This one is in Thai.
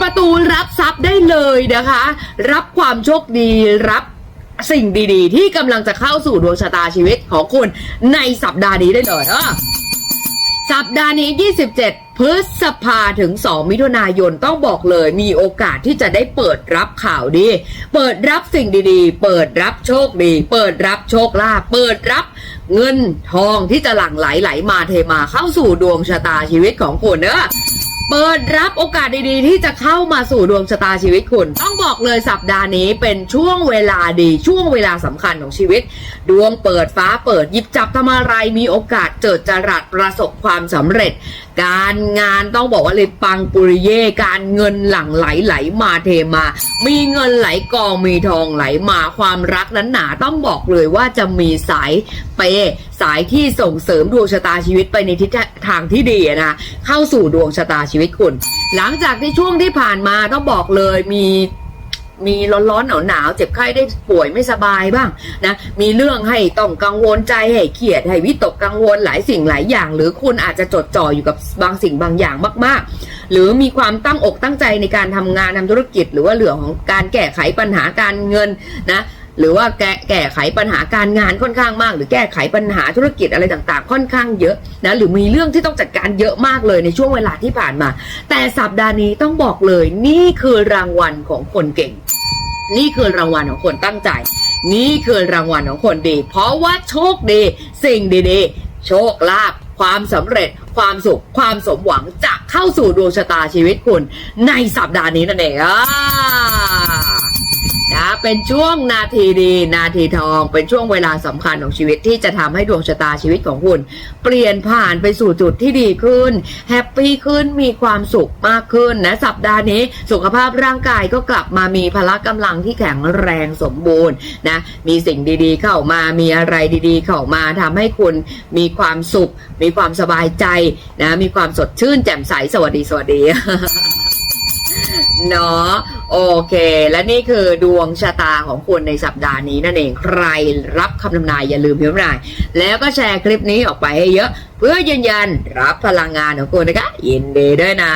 ประตูรับทรัพย์ได้เลยนะคะ รับความโชคดีรับสิ่งดีๆ ที่กำลังจะเข้าสู่ดวงชะตาชีวิตของคุณในสัปดาห์นี้ได้เลยเออสัปดาห์นี้ 27 พฤษภาถึง 2 มิถุนายนต้องบอกเลยมีโอกาสที่จะได้เปิดรับข่าวดี เปิดรับสิ่งดีๆ เปิดรับโชคดี เปิดรับโชคลาภเปิดรับเงินทองที่จะหลั่งไหลไหลมาเทมาเข้าสู่ดวงชะตาชีวิตของคุณเนอะ เปิดรับโอกาสดีๆ ที่จะเข้ามาสู่ดวงชะตาชีวิตคุณ ต้องบอกเลยสัปดาห์นี้เป็นช่วงเวลาดีช่วงเวลาสำคัญของชีวิต ดวงเปิดฟ้าเปิดหยิบจับทำอะไรมีโอกาสเจิดจรัสประสบความสำเร็จ การงานต้องบอกว่าเลยปังปุริเย่การเงินหลั่งไหลไหลมาเทมา มีเงินไหลกองมีทองไหลมาความรักนั้นหนาต้องบอกเลยว่าจะมีสายเปสายที่ส่งเสริมดวงชะตาชีวิตไปในทิศทางที่ดีนะเข้าสู่ดวงชะตาชีวิตคุณ หลังจากที่ช่วงที่ผ่านมาต้องบอกเลยมี มีร้อนๆหนาวๆเจ็บไข้ได้ป่วยไม่สบายบ้างนะมีเรื่องให้ต้องกังวลใจให้เครียดให้วิตกกังวลหลายสิ่งหลายอย่าง หรือคุณอาจจะจดจ่ออยู่กับบางสิ่งบางอย่างมาก ๆ หรือมีความตั้งอกตั้งใจในการทำงานทำธุรกิจ หรือว่าเรื่อของการแก้ไขปัญหาการเงินนะหรือว่าแก้แก้ไขปัญหาการงานค่อนข้างมาก หรือแก้ไขปัญหาธุรกิจอะไรต่างๆ ค่อนข้างเยอะนะหรือมีเรื่องที่ต้องจัดการเยอะมากเลยในช่วงเวลาที่ผ่านมา แต่สัปดาห์นี้ต้องบอกเลยนี่คือรางวัลของคนเก่ง นี่คือรางวัลของคนตั้งใจ นี่คือรางวัลของคนดี เพราะว่าโชคดี สิ่งดีๆ โชคลาภความสำเร็จ ความสุข ความสมหวังจะเข้าสู่ดวงชะตาชีวิตคุณ ในสัปดาห์นี้นั่นเองอะ เป็นช่วงนาทีดี นาทีทอง เป็นช่วงเวลาสำคัญของชีวิตที่จะทำให้ดวงชะตาชีวิตของคุณ เปลี่ยนผ่านไปสู่จุดที่ดีขึ้น แฮปปี้ขึ้นมีความสุขมากขึ้นนะสัปดาห์นี้ สุขภาพร่างกายก็กลับมามีพละกำลังที่แข็งแรงสมบูรณ์นะมีสิ่งดีๆ เข้ามามีอะไรดี ๆ เข้ามาทำให้คุณมีความสุข มีความสบายใจนะมีความสดชื่นแจ่มใสสวัสดีสวัสดีเนาะ โอเค และนี่คือดวงชะตาของคุณในสัปดาห์นี้นั่นเอง ใครรับคำทำนายอย่าลืมพิมพ์นาย แล้วก็แชร์คลิปนี้ออกไปให้เยอะ เพื่อยืนยันรับพลังงานของคุณนะคะยินดีด้วยนะ